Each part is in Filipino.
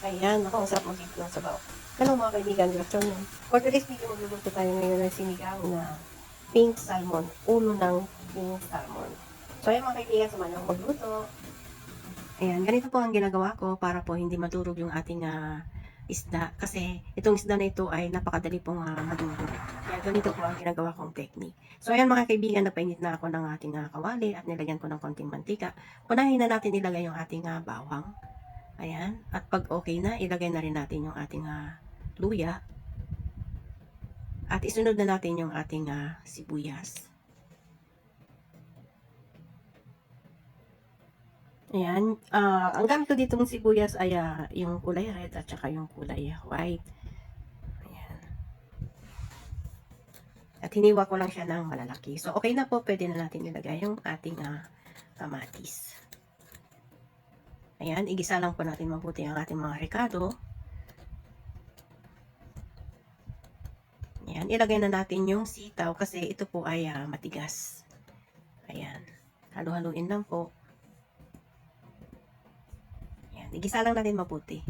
Ayan, ako, sarap mag-higop ng sabaw. Hello mga kaibigan, good afternoon. For today's video, magluluto tayo ngayon ng sinigang na pink salmon. Ulo ng pink salmon. So ayan mga kaibigan, samahan ako magluto. Ayan, ganito po ang ginagawa ko para po hindi madurog yung ating ah, isda. Kasi itong isda na ito ay napakadali pong uh, madurog. Kaya ganito po ang ginagawa kong technique. So ayan mga kaibigan, napainit na ako ng ating ah, kawali at nilagyan ko ng konting mantika. Unahin na natin ilagay yung ating ah, bawang. Ayan. At pag okay na, ilagay na rin natin yung ating ah, luya. At isunod na natin yung ating ah, sibuyas. Ayan. ah, ang gamit ko dito ng sibuyas ay ah, yung kulay red at saka yung kulay white. Ayan. At hiniwa ko lang siya ng malalaki. So, okay na po. Pwede na natin ilagay yung ating ah, kamatis. Ayan. Igisa lang po natin mabuti ang ating mga rekado. Ayan. Ilagay na natin yung sitaw kasi ito po ay ah, matigas. Ayan. Halo-haluin lang po. Ayan. Igisa lang natin mabuti.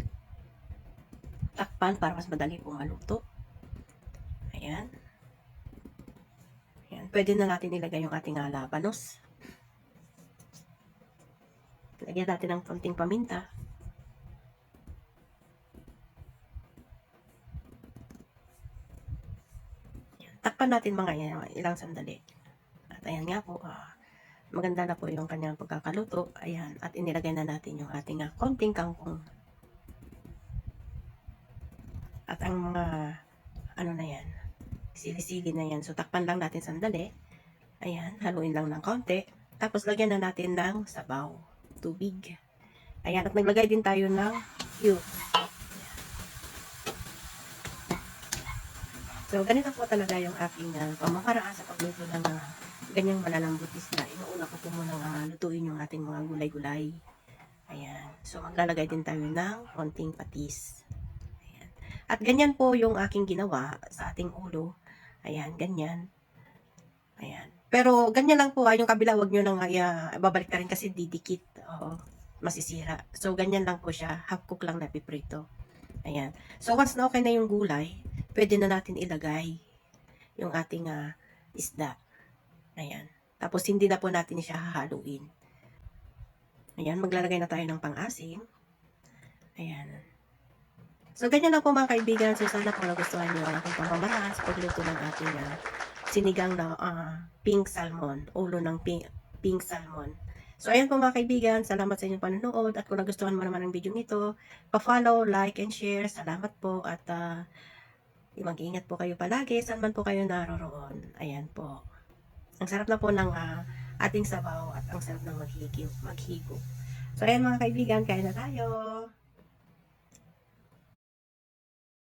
Takpan para mas madali pong maluto. Ayan. Ayan. Pwede na natin ilagay yung ating ah, labanos. Lagyan natin ng konting paminta. Takpan natin mga ilang sandali. At ayan nga po, ah, maganda na po yung kanyang pagkakaluto. Ayan, at inilagay na natin yung ating ah, konting kangkong. At ang mga, ano na yan, silisigi na yan. So, takpan lang natin sandali. Ayan, haluin lang ng konti. Tapos, lagyan na natin ng sabaw, tubig. Ayan, at naglagay din tayo ng cube. So, ganito po talaga yung aking uh, pamamaraan sa pagluto ng uh, ganyang malalambot isda. Inuuna ko po muna uh, lutuin yung ating mga gulay-gulay. Ayan. So, maglalagay din tayo ng konting patis. Ayan. At ganyan po yung aking ginawa sa ating ulo. Ayan, ganyan. Ayan. Pero ganyan lang po, ah, yung kabila wag nyo nang uh, babalik ka rin kasi didikit. Oo, masisira. So, ganyan lang po siya. Half cook lang na piprito. Ayan. So, once na okay na yung gulay, pwede na natin ilagay yung ating ah, isda. Ayan. Tapos, hindi na po natin siya hahaluin. Ayan, maglalagay na tayo ng pang-asim. Ayan. So, ganyan lang po mga kaibigan. So, sana po nagustuhan nyo ang aking pamamaraan pagluto ng ating ah, sinigang na ah, pink salmon. Ulo ng pink, pink salmon. So, ayan po mga kaibigan. Salamat sa inyong panonood. At kung nagustuhan mo naman ang video nito, pa-follow, like, and share. Salamat po. At ah, mag-iingat po kayo palagi. Saan man po kayo naroroon. Ayan po. Ang sarap na po ng ah, ating sabaw at ang sarap ng maghigop. maghigop. So, ayan mga kaibigan. Kaya na tayo.